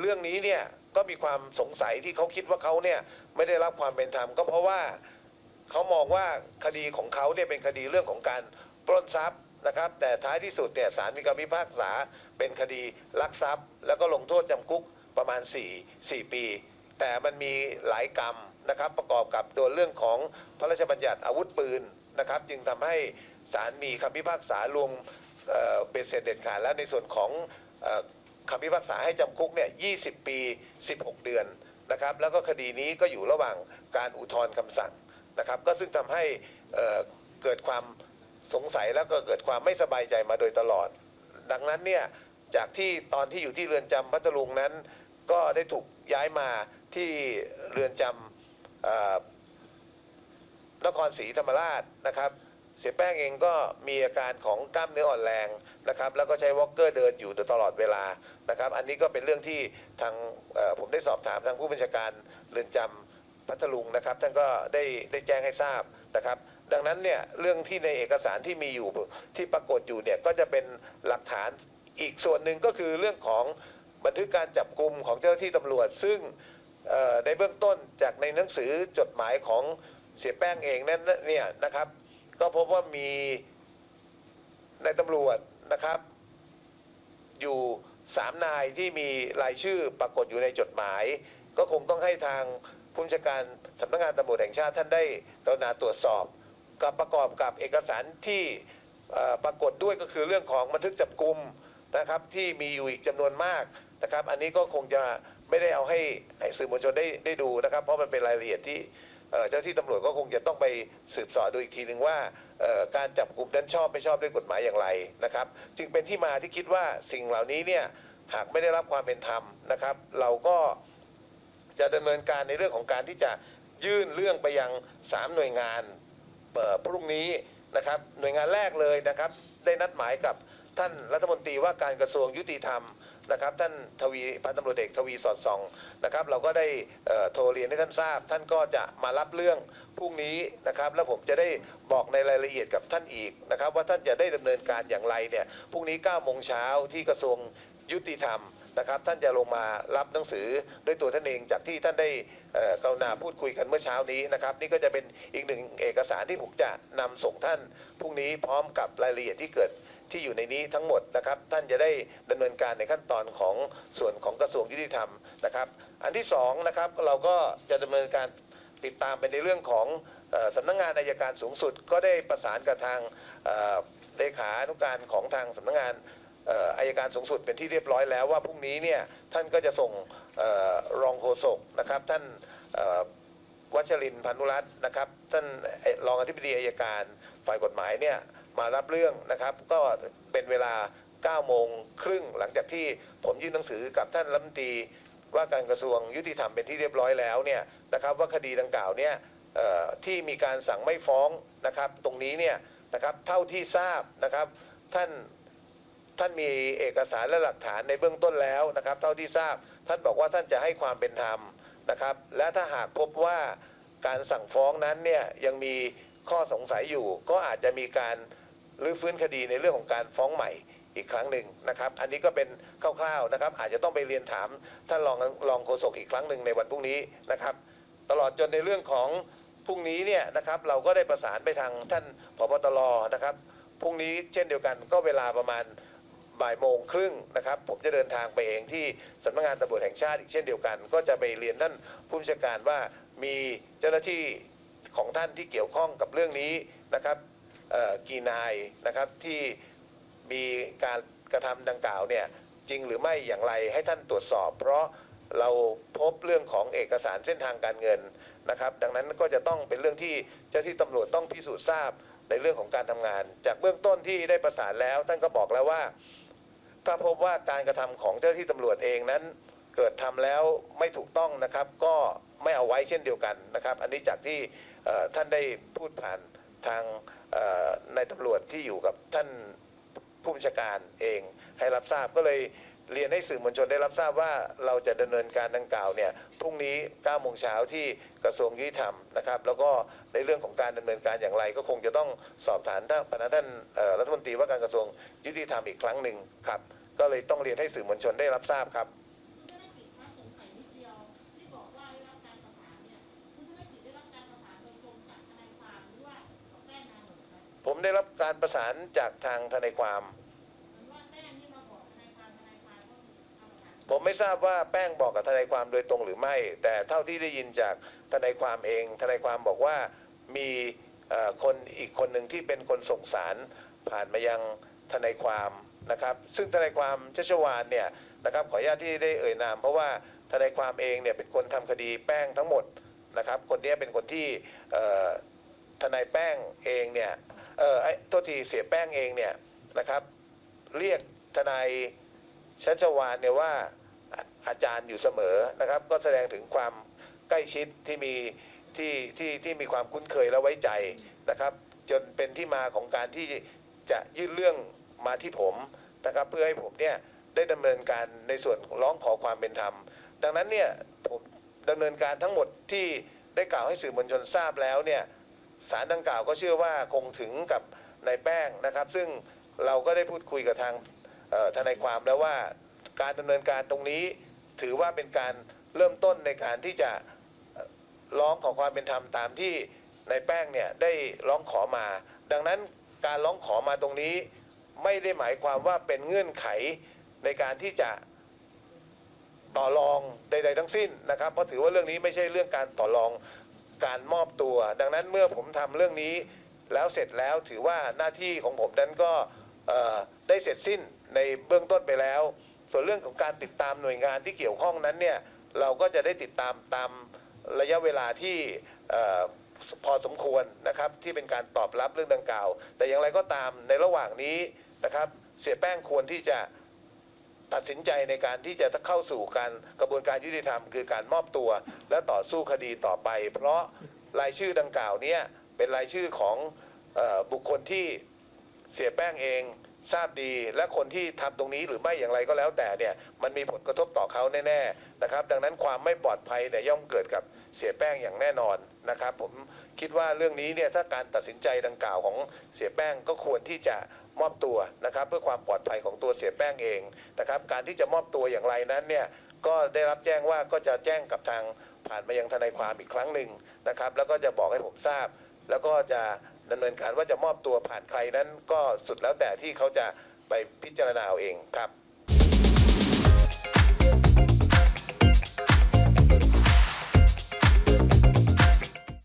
เรื่องนี้เนี่ยก็มีความสงสัยที่เขาคิดว่าเขาเนี่ยไม่ได้รับความเป็นธรรมก็เพราะว่าเขามองว่าคดีของเขาเนี่ยเป็นคดีเรื่องของการปล้นทรัพย์นะครับ แต่ท้ายที่สุดเนี่ยศาลมีคำพิพากษาเป็นคดีลักทรัพย์ แล้วก็ลงโทษจำคุกประมาณ 4 4 ปี แต่มันมีหลายกรรมนะครับประกอบกับโดนเรื่องของพระราชบัญญัติอาวุธปืนนะครับ จึงทำให้ศาลมีคำพิพากษารวมเอ่อเป็นเสร็จเด็ดขาดแล้วในส่วนของ คำพิพากษาให้จำคุกเนี่ย20 ปี 16 เดือนนะครับแล้วก็คดีนี้ก็อยู่ระหว่างการอุทธรณ์คำสั่งนะครับก็ซึ่งทำให้เเกิดความสงสัยแล้วก็เกิดความไม่สบายใจมาโดยตลอด ดังนั้นเนี่ยจากที่ตอนที่อยู่ที่เรือนจำพัทลุงนั้น ก็ได้ถูกย้ายมาที่เรือนจำนครศรีธรรมราชนะครับ เสียแป้งเองก็มีอาการของกล้ามเนื้ออ่อนแรงนะครับแล้วก็ใช้วอล์กเกอร์เดินอยู่ตลอดเวลานะครับ อันนี้ก็เป็นเรื่องที่ทางผมได้สอบถามทางผู้บัญชาการเรือนจำพัทลุงนะครับ ท่านก็ได้ได้แจ้งให้ทราบนะครับ ดังนั้นเนี่ยเรื่องที่ในเอกสารที่มีอยู่ที่ปรากฏอยู่เนี่ยก็จะเป็นหลักฐานอีกส่วนหนึ่งก็คือเรื่องของบันทึกการจับกลุ่มของเจ้าหน้าที่ตำรวจ ซึ่งในเบื้องต้นจากในหนังสือจดหมายของเสียแป้งเองนั้นเนี่ยนะครับ ก็พบว่ามีในายตำรวจนะครับ อยู่สามนายที่มีรายชื่อปรากฏอยู่ในจดหมาย ก็คงต้องให้ทางผู้บัญชาการสำนักงานตำรวจแห่งชาติท่านได้กรุณาตรวจสอบกับประกอบกับเอกสารที่ปรากฏด้วยก็คือเรื่องของบันทึกจับกลุ่มนะครับ ที่มีอยู่อีกจำนวนมากนะครับ อันนี้ก็คงจะไม่ได้เอาให้ให้สื่อมวลชนได้ได้ดูนะครับ เพราะมันเป็นรายละเอียดที่ เจ้าที่ตำรวจก็คงจะต้องไปสืบสอดูอีกทีหนึ่งว่าการจับกลุ่มนั้นชอบไม่ชอบด้วยกฎหมายอย่างไรนะครับ จึงเป็นที่มาที่คิดว่าสิ่งเหล่านี้เนี่ยหากไม่ได้รับความเป็นธรรมนะครับ เราก็จะดำเนินการในเรื่องของการที่จะยื่นเรื่องไปยังสามหน่วยงานพรุ่งนี้นะครับ หน่วยงานแรกเลยนะครับ ได้นัดหมายกับท่านรัฐมนตรีว่าการกระทรวงยุติธรรม นะครับท่านทวีพันตำรวจเอกทวีสอดส่องนะครับเราก็ได้โทรเรียนให้ท่านทราบ ท่านก็จะมารับเรื่องพรุ่งนี้นะครับแล้วผมจะได้บอกในรายละเอียดกับท่านอีกนะครับว่าท่านจะได้ดำเนินการอย่างไรเนี่ยพรุ่งนี้9โมงเช้าที่กระทรวงยุติธรรมนะครับท่านจะลงมารับหนังสือด้วยตัวท่านเองจากที่ท่านได้เอ่อกรุณาพูดคุยกันเมื่อเช้านี้นะครับนี่ก็จะเป็นอีกหนึ่งเอกสารที่ผมจะนำส่งท่านพรุ่งนี้พร้อมกับรายละเอียดที่เกิด ที่อยู่ในนี้ทั้งหมดนะครับ ท่านจะได้ดำเนินการในขั้นตอนของส่วนของกระทรวงยุติธรรมนะครับ อันที่สองนะครับเราก็จะดำเนินการติดตามไปในเรื่องของสำนักงานอายการสูงสุด ก็ได้ประสานกับทางเลขานุการของทางสำนักงานอายการสูงสุดเป็นที่เรียบร้อยแล้วว่าพรุ่งนี้เนี่ยท่านก็จะส่งออรองโฆษกนะครับ ท่านวัชรินพันุรัตน์นะครับ ท่านรองอธิบดีอายการฝ่ายกฎหมายเนี่ย มารับเรื่องนะครับ ก็เป็นเวลา 9 โมงครึ่งหลังจากที่ผมยื่นหนังสือกับท่านรัฐมนตรีว่าการกระทรวงยุติธรรมเป็นที่เรียบร้อยแล้วเนี่ยนะครับว่าคดีดังกล่าวเนี่ยที่มีการสั่งไม่ฟ้องนะครับ ตรงนี้เนี่ยนะครับเท่าที่ทราบนะครับท่านท่านมีเอกสารและหลักฐานในเบื้องต้นแล้วนะครับ เท่าที่ทราบ ท่านบอกว่าท่านจะให้ความเป็นธรรมนะครับ และถ้าหากพบว่าการสั่งฟ้องนั้นเนี่ยยังมีข้อสงสัยอยู่ก็อาจจะมีการ รื้อฟื้นคดีในเรื่องของการฟ้องใหม่อีกครั้งหนึ่งนะครับ อันนี้ก็เป็นคร่าวๆนะครับ อาจจะต้องไปเรียนถามท่านรองรองโฆษกอีกครั้งหนึ่งในวันพรุ่งนี้นะครับ ตลอดจนในเรื่องของพรุ่งนี้เนี่ยนะครับเราก็ได้ประสานไปทางท่านผบตรนะครับพรุ่งนี้เช่นเดียวกันก็เวลาประมาณบ่ายโมงครึ่งนะครับ ผมจะเดินทางไปเองที่สำนักงานตำรวจแห่งชาติอีกเช่นเดียวกัน ก็จะไปเรียนท่านผู้บัญชาการว่ามีเจ้าหน้าที่ของท่านที่เกี่ยวข้องกับเรื่องนี้นะครับ กี่นายนะครับที่มีการกระทำดังกล่าวเนี่ยจริงหรือไม่อย่างไรให้ท่านตรวจสอบ เพราะเราพบเรื่องของเอกสารเส้นทางการเงินนะครับ ดังนั้นก็จะต้องเป็นเรื่องที่เจ้าที่ตำรวจต้องพิสูจน์ทราบในเรื่องของการทำงาน จากเบื้องต้นที่ได้ประสานแล้ว ท่านก็บอกแล้วว่า ถ้าพบว่าการกระทำของเจ้าที่ตำรวจเองนั้น เกิดทำแล้วไม่ถูกต้องนะครับ ก็ไม่เอาไว้เช่นเดียวกันนะครับ อันนี้จากที่ท่านได้พูดผ่าน ทางนายตำรวจที่อยู่กับท่านผู้บัญชาการเองให้รับทราบก็เลยเรียนให้สื่อมวลชนได้รับทราบว่าเราจะดำเนินการดังกล่าวเนี่ยพรุ่งนี้9โมงเช้าที่กระทรวงยุติธรรมนะครับ แล้วก็ในเรื่องของการดำเนินการอย่างไร ก็คงจะต้องสอบถามท่านพนักท่านรัฐมนตรีว่าการกระทรวงยุติธรรมอีกครั้งหนึ่งครับ ก็เลยต้องเรียนให้สื่อมวลชนได้รับทราบครับ เจ้าหน้าที่ ผมได้รับการประสานจากทางทนายความ ผมไม่ทราบว่าแป้งบอกกับทนายความโดยตรงหรือไม่ แต่เท่าที่ได้ยินจากทนายความเอง ทนายความบอกว่ามีคนอีกคนหนึ่งที่เป็นคนส่งสารผ่านมายังทนายความนะครับ ซึ่งทนายความชัชวานเนี่ยนะครับขออนุญาตที่ได้เอ่ยนาม เพราะว่าทนายความเองเนี่ยเป็นคนทำคดีแป้งทั้งหมดนะครับ คนนี้เป็นคนที่ ทนายแป้งเองเนี่ยเออไอ้โทษทีเสียแป้งเองเนี่ยนะครับเรียกทนายชัชวานเนี่ยว่าอาจารย์อยู่เสมอนะครับ ก็แสดงถึงความใกล้ชิดที่มีที่ที่ที่มีความคุ้นเคยและไว้ใจนะครับ จนเป็นที่มาของการที่จะยื่นเรื่องมาที่ผมนะครับ เพื่อให้ผมเนี่ยได้ดำเนินการในส่วนร้องขอความเป็นธรรม ดังนั้นเนี่ยผมดำเนินการทั้งหมดที่ได้กล่าวให้สื่อมวลชนทราบแล้วเนี่ย สารดังกล่าวก็เชื่อว่าคงถึงกับนายแป้งนะครับ ซึ่งเราก็ได้พูดคุยกับทางทนายความแล้วว่าการดำเนินการตรงนี้ถือว่าเป็นการเริ่มต้นในการที่จะร้องขอความเป็นธรรมตามที่นายแป้งเนี่ยได้ร้องขอมา ดังนั้นการร้องขอมาตรงนี้ ไม่ได้หมายความว่าเป็นเงื่อนไขในการที่จะต่อรองใด ๆ ทั้งสิ้นนะครับ เพราะถือว่าเรื่องนี้ไม่ใช่เรื่องการต่อรอง การมอบตัว ดังนั้นเมื่อผมทำเรื่องนี้แล้วเสร็จแล้วถือว่าหน้าที่ของผมนั้นก็ได้เสร็จสิ้นในเบื้องต้นไปแล้ว ส่วนเรื่องของการติดตามหน่วยงานที่เกี่ยวข้องนั้นเนี่ยเราก็จะได้ติดตามตามระยะเวลาที่พอสมควรนะครับที่เป็นการตอบรับเรื่องดังกล่าว แต่อย่างไรก็ตามในระหว่างนี้นะครับเสียแป้งควรที่จะ ตัดสินใจในการที่จะเข้าสู่การกระบวนการยุติธรรม คือการมอบตัว และต่อสู้คดีต่อไป เพราะรายชื่อดังกล่าวเนี้เป็นรายชื่อของออบุคคลที่เสียแป้งเอง ทราบดีและคนที่ทำตรงนี้หรือไม่อย่างไรก็แล้วแต่เนี่ยมันมีผลกระทบต่อเขาแน่ๆนะครับ ดังนั้นความไม่ปลอดภัยเนี่ยย่อมเกิดกับเสียแป้งอย่างแน่นอนนะครับ ผมคิดว่าเรื่องนี้เนี่ยถ้าการตัดสินใจดังกล่าวของเสียแป้งก็ควรที่จะมอบตัวนะครับ เพื่อความปลอดภัยของตัวเสียแป้งเองนะครับ การที่จะมอบตัวอย่างไรนั้นเนี่ยก็ได้รับแจ้งว่าก็จะแจ้งกับทางผ่านมายังทนายความอีกครั้งหนึ่งนะครับ แล้วก็จะบอกให้ผมทราบ แล้วก็จะ ดำเนินการว่าจะมอบตัวผ่านใครนั้นก็สุดแล้วแต่ที่เขาจะไปพิจารณาเอาเองครับ